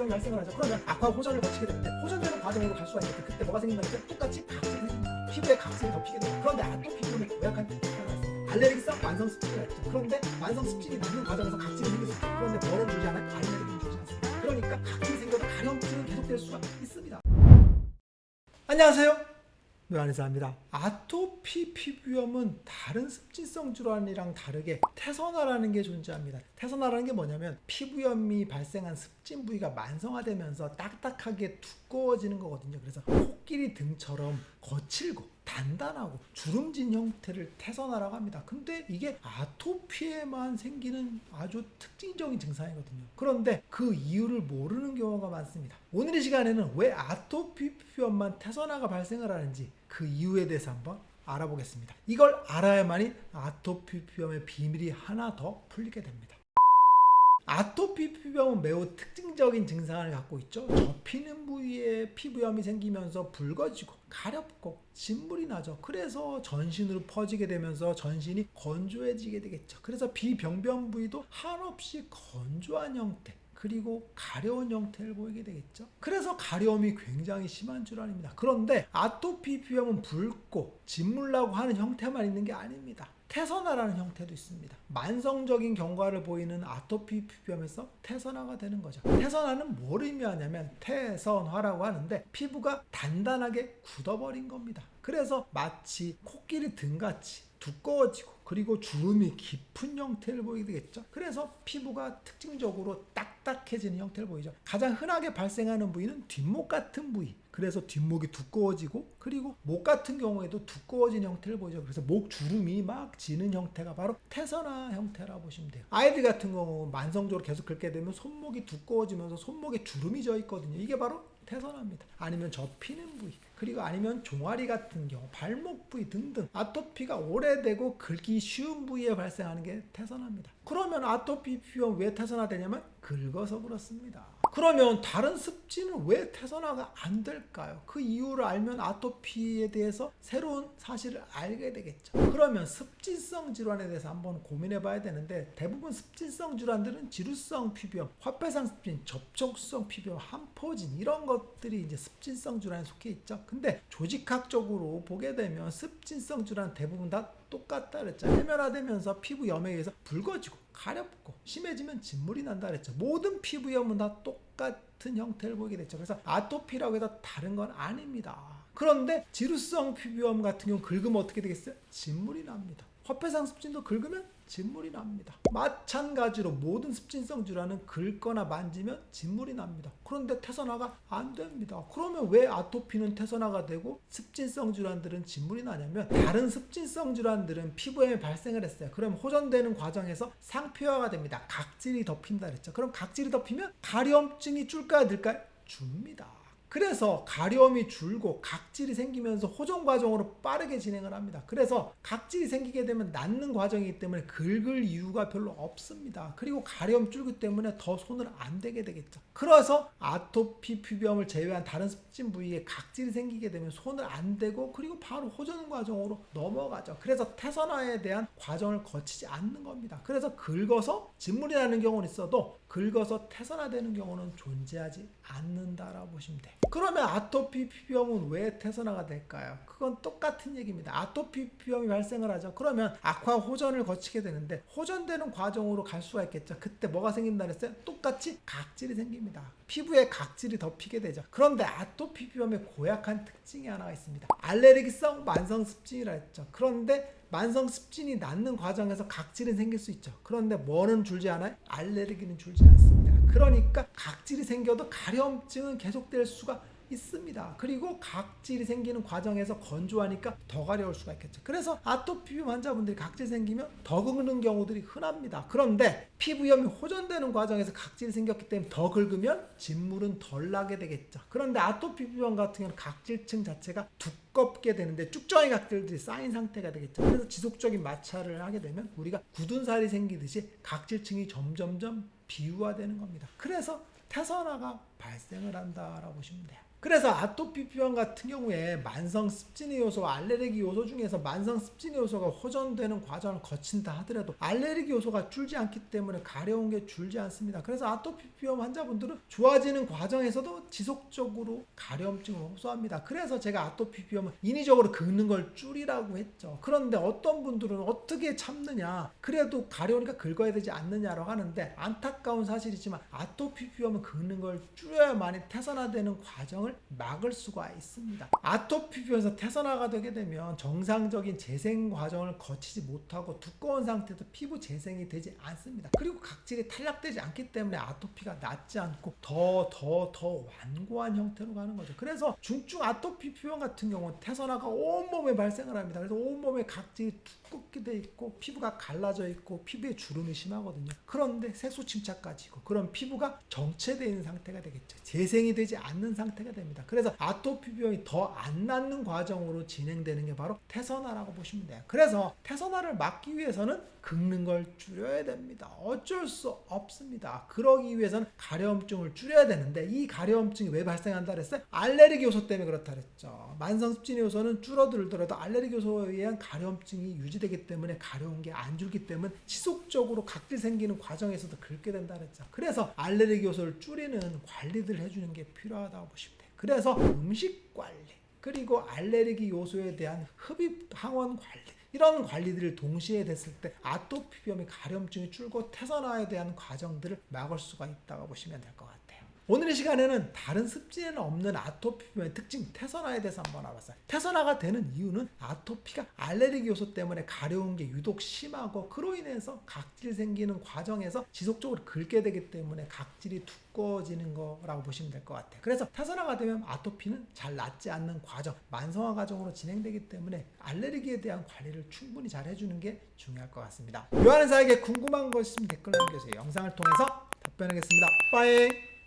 피부염이 발생을 하죠. 그러면 악화 호전을 거치게 되는데 호전되는 과정으로 갈 수가 있는데 그때 뭐가 생긴다는 게 똑같이 각질이 생깁니다. 피부에 각질이 덮이게 돼요. 그런데 아토피 피부염의 고약한 하나 있습니다. 알레르기성 만성 습진이라 했죠. 그런데 만성 습진이 남는 과정에서 각질이 생길 수 있어요. 그런데 뭐는 주지 않아요? 알레르기는 주지 않습니다. 그러니까 각질이 생겨도 가려움증은 계속될 수가 있습니다. 안녕하세요. 묘한의사입니다. 아토피 피부염은 다른 습진성 질환이랑 다르게 태선화라는 게 존재합니다. 태선화라는 게 뭐냐면 피부염이 발생한 습진 부위가 만성화되면서 딱딱하게 두꺼워지는 거거든요. 그래서 코끼리 등처럼 거칠고 단단하고 주름진 형태를 태선화라고 합니다. 근데 이게 아토피에만 생기는 아주 특징적인 증상이거든요. 그런데 그 이유를 모르는 경우가 많습니다. 오늘 이 시간에는 왜 아토피 피부염만 태선화가 발생을 하는지 그 이유에 대해서 한번 알아보겠습니다. 이걸 알아야만이 아토피 피부염의 비밀이 하나 더 풀리게 됩니다. 아토피 피부염은 매우 특징적인 증상을 갖고 있죠. 접히는 부위에 피부염이 생기면서 붉어지고 가렵고 진물이 나죠. 그래서 전신으로 퍼지게 되면서 전신이 건조해지게 되겠죠. 그래서 비병변 부위도 한없이 건조한 형태. 그리고 가려운 형태를 보이게 되겠죠. 그래서 가려움이 굉장히 심한 질환입니다. 그런데 아토피 피부염은 붉고 진물나고 하는 형태만 있는 게 아닙니다. 태선화라는 형태도 있습니다. 만성적인 경과를 보이는 아토피 피부염에서 태선화가 되는 거죠. 태선화는 뭘 의미하냐면 태선화라고 하는데 피부가 단단하게 굳어버린 겁니다. 그래서 마치 코끼리 등같이 두꺼워지고 그리고 주름이 깊은 형태를 보이게 되겠죠. 그래서 피부가 특징적으로 딱딱해지는 형태를 보이죠. 가장 흔하게 발생하는 부위는 뒷목 같은 부위. 그래서 뒷목이 두꺼워지고 그리고 목 같은 경우에도 두꺼워진 형태를 보이죠. 그래서 목 주름이 막 지는 형태가 바로 태선화 형태라고 보시면 돼요. 아이들 같은 경우 만성적으로 계속 긁게 되면 손목이 두꺼워지면서 손목에 주름이 져 있거든요. 이게 바로 태선화입니다. 아니면 접히는 부위, 그리고 아니면 종아리 같은 경우, 발목 부위 등등 아토피가 오래되고 긁기 쉬운 부위에 발생하는 게 태선화입니다. 그러면 아토피 피부염 왜 태선화되냐면 긁어서 그렇습니다. 그러면 다른 습진은 왜 태선화가 안 될까요? 그 이유를 알면 아토피에 대해서 새로운 사실을 알게 되겠죠. 그러면 습진성 질환에 대해서 한번 고민해 봐야 되는데 대부분 습진성 질환들은 지루성 피부염, 화폐상 습진, 접촉성 피부염, 한포진 이런 것들이 이제 습진성 질환에 속해 있죠. 근데 조직학적으로 보게 되면 습진성 질환 대부분 다 똑같다 그랬죠. 해면화되면서 피부염에 의해서 붉어지고 가렵고 심해지면 진물이 난다 그랬죠. 모든 피부염은 다 똑같은 형태를 보이게 됐죠. 그래서 아토피라고 해서 다른 건 아닙니다. 그런데 지루성 피부염 같은 경우 긁으면 어떻게 되겠어요? 진물이 납니다. 화폐상 습진도 긁으면 진물이 납니다. 마찬가지로 모든 습진성 질환은 긁거나 만지면 진물이 납니다. 그런데 태선화가 안 됩니다. 그러면 왜 아토피는 태선화가 되고 습진성 질환들은 진물이 나냐면 다른 습진성 질환들은 피부에 발생을 했어요. 그럼 호전되는 과정에서 상피화가 됩니다. 각질이 덮인다 그랬죠. 그럼 각질이 덮이면 가려움증이 줄까요, 늘까요? 줍니다. 그래서 가려움이 줄고 각질이 생기면서 호전 과정으로 빠르게 진행을 합니다. 그래서 각질이 생기게 되면 낫는 과정이기 때문에 긁을 이유가 별로 없습니다. 그리고 가려움 줄기 때문에 더 손을 안 대게 되겠죠. 그래서 아토피 피부염을 제외한 다른 습진 부위에 각질이 생기게 되면 손을 안 대고 그리고 바로 호전 과정으로 넘어가죠. 그래서 태선화에 대한 과정을 거치지 않는 겁니다. 그래서 긁어서 진물이 나는 경우는 있어도 긁어서 태선화되는 경우는 존재하지 않는다라고 보시면 돼요. 그러면 아토피 피부염은 왜 태선화가 될까요? 그건 똑같은 얘기입니다. 아토피 피부염이 발생을 하죠. 그러면 악화 호전을 거치게 되는데 호전되는 과정으로 갈 수가 있겠죠. 그때 뭐가 생긴다 그랬어요? 똑같이 각질이 생깁니다. 피부에 각질이 덮이게 되죠. 그런데 아토피 피부염의 고약한 특징이 하나가 있습니다. 알레르기성 만성 습진이라 했죠. 그런데 만성 습진이 낫는 과정에서 각질은 생길 수 있죠. 그런데 뭐는 줄지 않아요? 알레르기는 줄지 않습니다. 그러니까 각질이 생겨도 가려움증은 계속될 수가 있습니다. 그리고 각질이 생기는 과정에서 건조하니까 더 가려울 수가 있겠죠. 그래서 아토피 피부 환자분들이 각질 생기면 더 긁는 경우들이 흔합니다. 그런데 피부염이 호전되는 과정에서 각질이 생겼기 때문에 더 긁으면 진물은 덜 나게 되겠죠. 그런데 아토피 피부염 같은 경우는 각질층 자체가 두껍게 되는데 쭉정이 각질들이 쌓인 상태가 되겠죠. 그래서 지속적인 마찰을 하게 되면 우리가 굳은 살이 생기듯이 각질층이 점점점 비유화되는 겁니다. 그래서 태선화가 발생을 한다라고 보시면 돼요. 그래서 아토피 비염 같은 경우에 만성 습진의 요소와 알레르기 요소 중에서 만성 습진의 요소가 호전되는 과정을 거친다 하더라도 알레르기 요소가 줄지 않기 때문에 가려운 게 줄지 않습니다. 그래서 아토피 비염 환자분들은 좋아지는 과정에서도 지속적으로 가려움증을 호소합니다. 그래서 제가 아토피 비염은 인위적으로 긁는 걸 줄이라고 했죠. 그런데 어떤 분들은 어떻게 참느냐? 그래도 가려우니까 긁어야 되지 않느냐라고 하는데 안타까운 사실이지만 아토피 비염은 긁는 걸 줄여야만이 태산화되는 과정을 막을 수가 있습니다. 아토피 비염에서 태산화가 되게 되면 정상적인 재생 과정을 거치지 못하고 두꺼운 상태에서 피부 재생이 되지 않습니다. 그리고 각질이 탈락되지 않기 때문에 아토피가 낫지 않고 더 더 더 완고한 형태로 가는 거죠. 그래서 중증 아토피 비염 같은 경우는 태산화가 온몸에 발생을 합니다. 그래서 온몸에 각질이 두껍게 돼 있고 피부가 갈라져 있고 피부에 주름이 심하거든요. 그런데 색소 침착까지 있고 그런 피부가 정체되어 있는 상태가 되겠죠. 재생이 되지 않는 상태가 됩니다. 그래서 아토피 비염이 더 안 낫는 과정으로 진행되는 게 바로 태선화라고 보시면 돼요. 그래서 태선화를 막기 위해서는 긁는 걸 줄여야 됩니다. 어쩔 수 없습니다. 그러기 위해서는 가려움증을 줄여야 되는데 이 가려움증이 왜 발생한다 그랬어요? 알레르기 요소 때문에 그렇다 그랬죠. 만성 습진의 요소는 줄어들더라도 알레르기 요소에 의한 가려움증이 유지되기 때문에 가려운 게 안 줄기 때문에 지속적으로 각질 생기는 과정에서도 긁게 된다 그랬죠. 그래서 알레르기 요소를 줄이는 관리들 해주는 게 필요하다고 보시면 돼요. 그래서 음식 관리 그리고 알레르기 요소에 대한 흡입 항원 관리 이런 관리들을 동시에 됐을 때 아토피 비염의 가려움증이 줄고 태산화에 대한 과정들을 막을 수가 있다고 보시면 될 것 같아요. 오늘 이 시간에는 다른 습진에는 없는 아토피 비염의 특징 태산화에 대해서 한번 알아봤어요. 태산화가 되는 이유는 아토피가 알레르기 요소 때문에 가려운 게 유독 심하고 그로 인해서 각질 생기는 과정에서 지속적으로 긁게 되기 때문에 각질이 두꺼워지는 거라고 보시면 될 것 같아요. 그래서 태산화가 되면 아토피는 잘 낫지 않는 과정, 만성화 과정으로 진행되기 때문에 알레르기에 대한 관리를 충분히 잘 해주는 게 중요할 것 같습니다. 요한의사에게 궁금한 거 있으면 댓글 남겨주세요. 영상을 통해서 답변하겠습니다. 빠이!